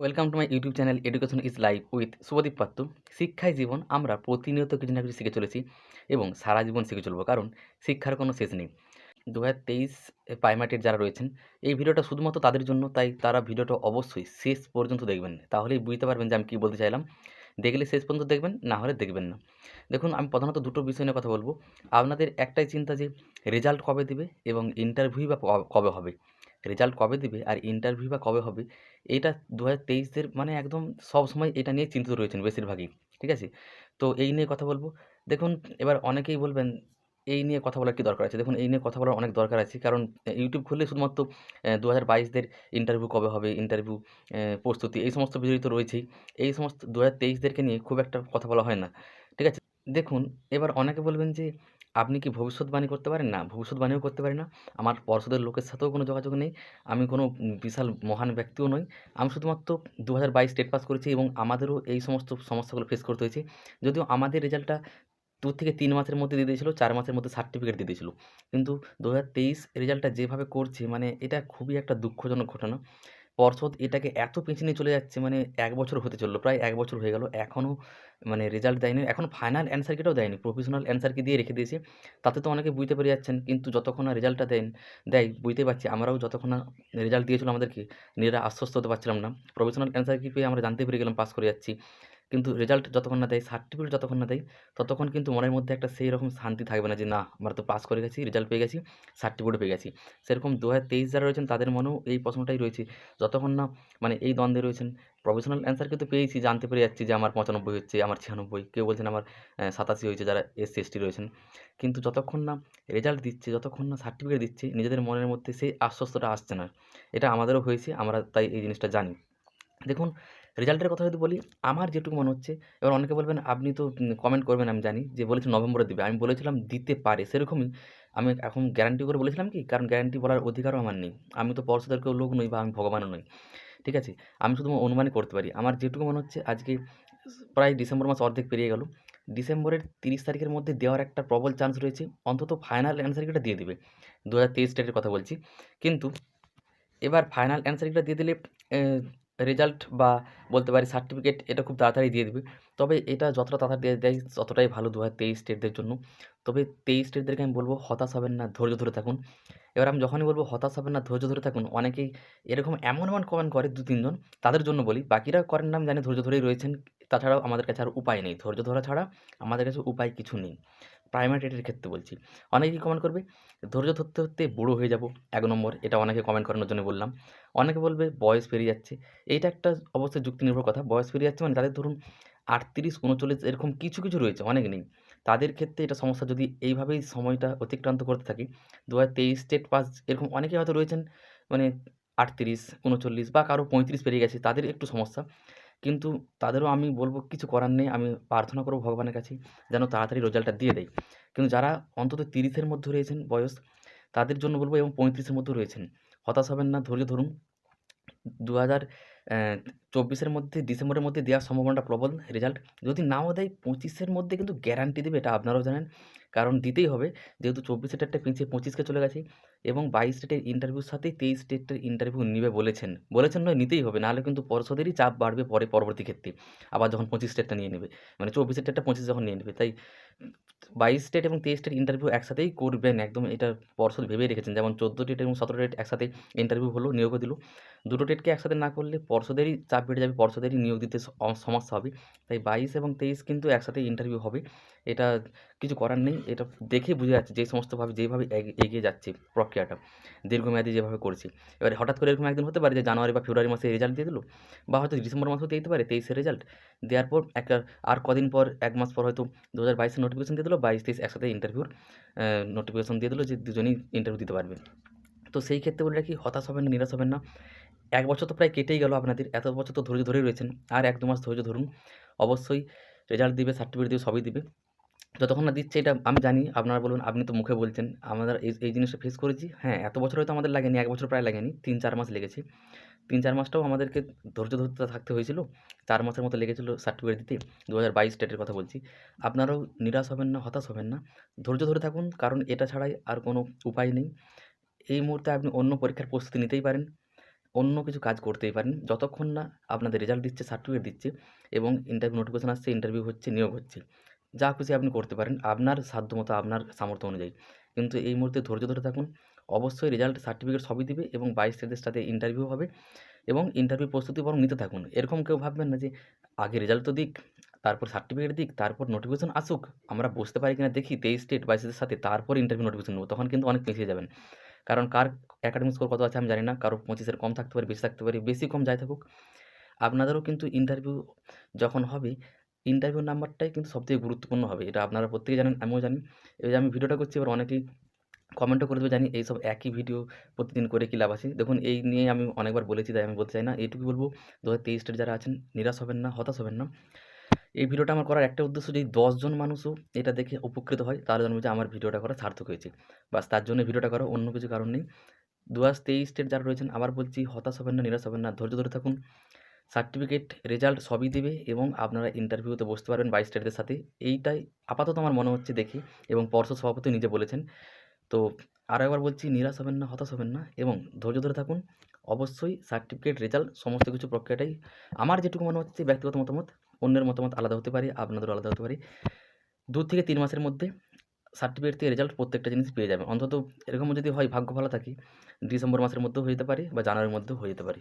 Welcome to my YouTube channel education is life with Shubhadeep Patra শিক্ষাই জীবন আমরা প্রতিনিয়ত কিছু না কিছু শিখে চলেছি এবং সারা জীবন শিখে চলবো, কারণ শিক্ষার কোনো শেষ নেই। দু হাজার তেইশ প্রাইমারির যারা রয়েছেন, এই ভিডিওটা শুধুমাত্র তাদের জন্য, তাই তারা ভিডিওটা অবশ্যই শেষ পর্যন্ত দেখবেন। তাহলেই বুঝতে পারবেন যে আমি কী বলতে চাইলাম। দেখলে শেষ পর্যন্ত দেখবেন, না হলে দেখবেন না। দেখুন, আমি প্রধানত দুটো বিষয় নিয়ে কথা বলব। আপনাদের একটাই চিন্তা যে রেজাল্ট কবে দেবে এবং ইন্টারভিউ বা কবে হবে? রেজাল্ট কবে দিবে আর ইন্টারভিউ বা কবে হবে, এইটা দু হাজার তেইশের মানে একদম সব সময় এটা নিয়ে চিন্তিত রয়েছেন বেশিরভাগই, ঠিক আছে? তো এই নিয়ে কথা বলব। দেখুন, এবার অনেকেই বলবেন, এই নিয়ে কথা বলার কি দরকার আছে? দেখুন, এই নিয়ে কথা বলার অনেক দরকার আছে, কারণ ইউটিউব খুললে শুধুমাত্র দু হাজার বাইশদের ইন্টারভিউ কবে হবে ইন্টারভিউ প্রস্তুতি, এই সমস্ত বিষয় তো রয়েছেই। এই সমস্ত দু হাজার তেইশদেরকে নিয়ে খুব একটা কথা বলা হয় না, ঠিক আছে? দেখুন, এবার অনেকে বলবেন যে আপনি কি ভবিষ্যৎবাণী করতে পারেন? না, ভবিষ্যৎবাণীও করতে পারি না। আমার পর্ষদের লোকের সাথেও কোনো যোগাযোগ নেই। আমি কোনো বিশাল মহান ব্যক্তিও নই। আমি শুধুমাত্র দু হাজার বাইশ স্টেট পাস করেছি এবং আমাদেরও এই সমস্ত সমস্যাগুলো ফেস করতে হয়েছে। যদিও আমাদের রেজাল্টটা দু থেকে তিন মাসের মধ্যে দিয়ে দিয়েছিল, চার মাসের মধ্যে সার্টিফিকেট দিয়ে দিয়েছিলো। কিন্তু দু হাজার তেইশ রেজাল্টটা যেভাবে করছে মানে এটা খুবই একটা দুঃখজনক ঘটনা। পর্ষদ এটাকে এত পেছনে চলে যাচ্ছে মানে এক বছর হতে চলল, প্রায় এক বছর হয়ে গেল। এখনও মানে রেজাল্ট দেয়নি। এখন ফাইনাল অ্যান্সার কিটাও দেয়নি প্রফেশনাল অ্যান্সার কি দিয়ে রেখে দিয়েছে। তাতে তো অনেকে বুঝতে পেরে যাচ্ছেন, কিন্তু যতক্ষণ না রেজাল্টটা দেন, দেয় বুঝতে পারছি আমরাও যতক্ষণ না রেজাল্ট দিয়েছিল আমাদেরকে, নিজেরা আশ্বস্ত হতে পারছিলাম না। প্রফেশনাল অ্যান্সার কি পেয়ে আমরা জানতে পেরে গেলাম পাস করে যাচ্ছি। কিন্তু রেজাল্ট যতক্ষণ না দেয় সার্টিফিকেট যতক্ষণ না দেয়, ততক্ষণ কিন্তু মনের মধ্যে একটা সেই রকম শান্তি থাকবে না যে, না, আমরা তো পাস করে গেছি রেজাল্ট পেয়ে গেছি সার্টিফিকেটও পেয়ে গেছি। সেরকম দু হাজার তেইশ যারা রয়েছেন, তাদের মনেও এই প্রশ্নটাই রয়েছে। যতক্ষণ না মানে এই দ্বন্দ্বে রয়েছেন প্রফেশনাল অ্যান্সার কিন্তু পেয়েছি, জানতে পেরে যাচ্ছি যে, আমার পঁচানব্বই হচ্ছে, আমার ছিয়ানব্বই। কেউ বলছেন, আমার সাতাশি হয়েছে, যারা এসসি এসটি রয়েছেন। কিন্তু যতক্ষণ না রেজাল্ট দিচ্ছে, যতক্ষণ না সার্টিফিকেট দিচ্ছে, নিজেদের মনের মধ্যে সেই আশ্বস্তটা আসছে না। এটা আমাদেরও হয়েছে, আমরা তাই এই জিনিসটা জানি। দেখুন রেজাল্টের কথা যদি বলি, আমার যেটুকু মনে হচ্ছে, এবার অনেকে বলবেন, আপনি তো কমেন্ট করবেন, আমি জানি যে বলেছেন নভেম্বরে দিবে। আমি বলেছিলাম, দিতে পারে। সেরকমই আমি এখন গ্যারান্টি করে বলেছিলাম কি, কারণ গ্যারান্টি বলার অধিকারও আমার নেই। আমি তো পর্ষদের কেউ লোক নই বা আমি ভগবানও নই, ঠিক আছে? আমি শুধু অনুমানই করতে পারি। আমার যেটুকু মনে হচ্ছে, আজকে প্রায় ডিসেম্বর মাস অর্ধেক পেরিয়ে গেল। ডিসেম্বরের তিরিশ তারিখের মধ্যে দেওয়ার একটা প্রবল চান্স রয়েছে, অন্তত ফাইনাল অ্যান্সার কিটা দিয়ে দেবে। দু হাজার তেইশ ডেটের কথা বলছি। কিন্তু, এবার ফাইনাল অ্যান্সার কিটা দিয়ে দিলে রেজাল্ট বা বলতে পারি সার্টিফিকেট এটা খুব তাড়াতাড়ি দিয়ে দেবে। তবে এটা যতটা তাড়াতাড়ি দিয়ে দেয়, ততটাই ভালো দু হাজার তেইশ স্টেটদের জন্য। তবে তেইশ স্টেটদেরকে আমি বলব হতাশ হবেন না, ধৈর্য ধরে থাকুন। এবার আমি যখনই বলব হতাশ হবেন না, ধৈর্য ধরে থাকুন, অনেকেই এরকম এমন এমন কমেন্ট করে দু তিনজন, তাদের জন্য বলি, বাকিরা করেন না, আমি জানি ধৈর্য ধরেই রয়েছেন, তাছাড়াও আমাদের কাছে আর উপায় নেই। ধৈর্য ধরা ছাড়া আমাদের কাছে উপায় কিছু নেই। প্রাইমারি টেটের ক্ষেত্রে বলছি। অনেকেই কমেন্ট করবে? ধৈর্য ধরতে ধরতে বুড়ো হয়ে যাব, এক নম্বর, এটা অনেকে কমেন্ট করানোর জন্য বললাম। অনেকে বলবে বয়স পেরিয়ে যাচ্ছে। এইটা একটা অবশ্যই যুক্তি নির্ভর কথা। বয়স পেরিয়ে যাচ্ছে মানে তাদের ধরুন আটত্রিশ, উনচল্লিশ এরকম কিছু কিছু রয়েছে, অনেক নেই। তাদের ক্ষেত্রে এটা সমস্যা যদি এইভাবেই সময়টা অতিক্রান্ত করতে থাকি দু হাজার তেইশ স্টেট পাস এরকম অনেকে হয়তো রয়েছেন মানে আটত্রিশ, উনচল্লিশ বা কারও পঁয়ত্রিশ পেরিয়ে গেছে, তাদের একটু সমস্যা। কিন্তু তাদেরও আমি বলব কিছু করার নেই, আমি প্রার্থনা করব ভগবানের কাছে যেন তাড়াতাড়ি রেজাল্টটা দিয়ে দেয়। কিন্তু যারা অন্তত তিরিশের মধ্যে রয়েছেন বয়স, তাদের জন্য বলব এবং পঁয়ত্রিশের মধ্যে রয়েছেন, হতাশ হবেন না, ধৈর্য ধরুন। দু হাজার চব্বিশের মধ্যে, ডিসেম্বরের মধ্যে দেওয়ার সম্ভাবনাটা প্রবল রেজাল্ট যদি নাও দেয়, পঁচিশের মধ্যে কিন্তু গ্যারান্টি দেবে এটা আপনারাও জানেন। কারণ দিতেই হবে। যেহেতু চব্বিশ ডেটটা পিছিয়ে পঁচিশকে চলে গেছে এবং বাইশ ডেটের ইন্টারভিউর সাথে তেইশ ডেটের ইন্টারভিউ নিবে বলেছেন। বলেছেন নয়, নিতেই হবে। নাহলে কিন্তু পর্ষদেরই চাপ বাড়বে পরে পরবর্তী ক্ষেত্রে। আবার যখন পঁচিশ ডেটটা নিয়ে নেবে। মানে চব্বিশের ডেটটা পঁচিশ যখন নিয়ে নেবে। তাই বাইশ ডেট এবং তেইশ ডেট ইন্টারভিউ একসাথেই করবেন, একদম এটা পর্ষদ ভেবেই রেখেছেন। যেমন চোদ্দ ডেট এবং সতেরো ডেট একসাথে ইন্টারভিউ হলো, নিয়োগও দিল। দুটো ডেটকে একসাথে না করলে পর্ষদেরই চাপ বেড়ে যাবে, পর্ষদেরই নিয়োগ দিতে সমস্যা হবে। তাই বাইশ এবং তেইশ কিন্তু একসাথে ইন্টারভিউ হবে। এটা কিছু করার নেই, এটা দেখে বুঝে যাচ্ছে যে সমস্তভাবে যেভাবে এগ- এগিয়ে যাচ্ছে প্রক্রিয়াটা, দীর্ঘমেয়াদী যেভাবে করছে। এবারে হঠাৎ করে এরকম একদিন হতে পারে যে জানুয়ারি বা ফেব্রুয়ারি মাসে রেজাল্ট দিয়ে দিল, বা হয়তো ডিসেম্বর মাসেও দিতে পারে তেইশের রেজাল্ট দেওয়ার পর একটা, আর কদিন পর, এক মাস পর হয়তো দু হাজার বাইশের নোটিফিকেশন দিয়ে দিলো বাইশ তেইশ একসাথে ইন্টারভিউর নোটিফিকেশন দিয়ে দিলো যে দুজনেই ইন্টারভিউ দিতে পারবে। তো সেই ক্ষেত্রে বলে রাখি, হতাশ হবেন না, নিরাশ হবেন না। এক বছর তো প্রায় কেটেই গেল আপনাদের, এত বছর তো ধৈর্য ধরেই রয়েছেন। আর এক দু মাস ধৈর্য ধরুন। অবশ্যই রেজাল্ট দিবে সার্টিফিকেট দিবে, সবই দিবে। যতক্ষণ না দিচ্ছে এটা আমি জানি, আপনারা বলুন, আপনি তো মুখে বলছেন। আমরা এই এই জিনিসটা ফেস করেছি। হ্যাঁ এত বছর হয়তো আমাদের লাগেনি, এক বছর প্রায় লাগেনি, তিন চার মাস লেগেছে। তিন চার মাসটাও আমাদেরকে ধৈর্য ধরতে থাকতে হয়েছিল। চার মাসের মতো লেগেছিলো সার্টিফিকেট দিতে। দু হাজার বাইশ ডেটের কথা বলছি। আপনারাও নিরাশ হবেন না, হতাশ হবেন না। ধৈর্য ধরে থাকুন, কারণ এটা ছাড়াই আর কোনো উপায় নেই। এই মুহূর্তে আপনি অন্য পরীক্ষার প্রস্তুতি নিতেই পারেন, অন্য কিছু কাজ করতেই পারেন। যতক্ষণ না আপনাদের রেজাল্ট দিচ্ছে সার্টিফিকেট দিচ্ছে এবং ইন্টারভিউ নোটিফিকেশন আসছে ইন্টারভিউ হচ্ছে, নিয়োগ হচ্ছে, যা খুশি আপনি করতে পারেন। আপনার সাধ্যমতো, আপনার সামর্থ্য অনুযায়ী। কিন্তু এই মুহূর্তে ধৈর্য ধরে থাকুন অবশ্যই রেজাল্ট সার্টিফিকেট সবই দিবে এবং বাইশ তারিখের সাথে ইন্টারভিউ হবে এবং ইন্টারভিউ প্রস্তুতি বরং নিতে থাকুন। এরকম কেউ ভাববেন না যে, আগে রেজাল্ট তো দিক, তারপর সার্টিফিকেট দিক, তারপর নোটিফিকেশন আসুক, আমরা বুঝতে পারি কিনা, দেখি তেইশ স্টেট বাইশের সাথে তারপর ইন্টারভিউ নোটিফিকেশন নেব। তখন কিন্তু অনেক পিছিয়ে যাবেন। কারণ কার একাডেমিক স্কোর কত আছে আমি জানি না, কারও পঁচিশের কম থাকতে পারে, বেশি থাকতে পারে, বেশি কম যাই থাকুক। আপনাদেরও কিন্তু ইন্টারভিউ যখন হবে ইন্টারভিউ নাম্বারটাই কিন্তু সবথেকে গুরুত্বপূর্ণ হবে, এটা আপনারা প্রত্যেকেই জানেন, আমিও জানি। এই যে আমি ভিডিওটা করছি, এবার অনেকেই কমেন্টও করে দেবে, জানি এইসব একই ভিডিও প্রতিদিন করে কী লাভ আছে। দেখুন, এই নিয়ে আমি অনেকবার বলেছি, তাই আমি বলতে চাই না। এইটুকু বলব দু হাজার তেইশ যারা আছেন, নিরাশ হবেন না, হতাশ হবেন না। এই ভিডিওটা আমার করার একটা উদ্দেশ্য যদি দশজন মানুষও এটা দেখে উপকৃত হয়, তাহলে জানব যে আমার ভিডিওটা করা সার্থক হয়েছে। বাস, তার জন্য ভিডিওটা করা, অন্য কিছু কারণ নেই। দু হাজার তেইশ স্টেট যারা রয়েছেন, আবার বলছি, হতাশ হবেন না, নিরাশ হবেন না, ধৈর্য ধরে থাকুন। সার্টিফিকেট রেজাল্ট সবই দেবে এবং আপনারা ইন্টারভিউতে বসতে পারবেন, বাইশ স্টেটদের সাথে। এইটাই আপাতত আমার মনে হচ্ছে দেখি এবং পর্ষদ সভাপতি নিজে বলেছেন। তো আরও একবার বলছি, নিরাশ হবেন না, হতাশ হবেন না এবং ধৈর্য ধরে থাকুন। অবশ্যই সার্টিফিকেট রেজাল্ট সমস্ত কিছু প্রক্রিয়াটাই। আমার যেটুকু মনে হচ্ছে ব্যক্তিগত মতামত, অন্যের মতামত আলাদা হতে পারে, আপনাদেরও আলাদা হতে পারে। দু থেকে তিন মাসের মধ্যে সার্টিফিকেট থেকে রেজাল্ট প্রত্যেকটা জিনিস পেয়ে যাবেন। অন্তত এরকম যদি হয়, ভাগ্য ভালো থাকে, ডিসেম্বর মাসের মধ্যেও হয়ে যেতে পারে বা জানুয়ারির মধ্যেও হয়ে যেতে পারে।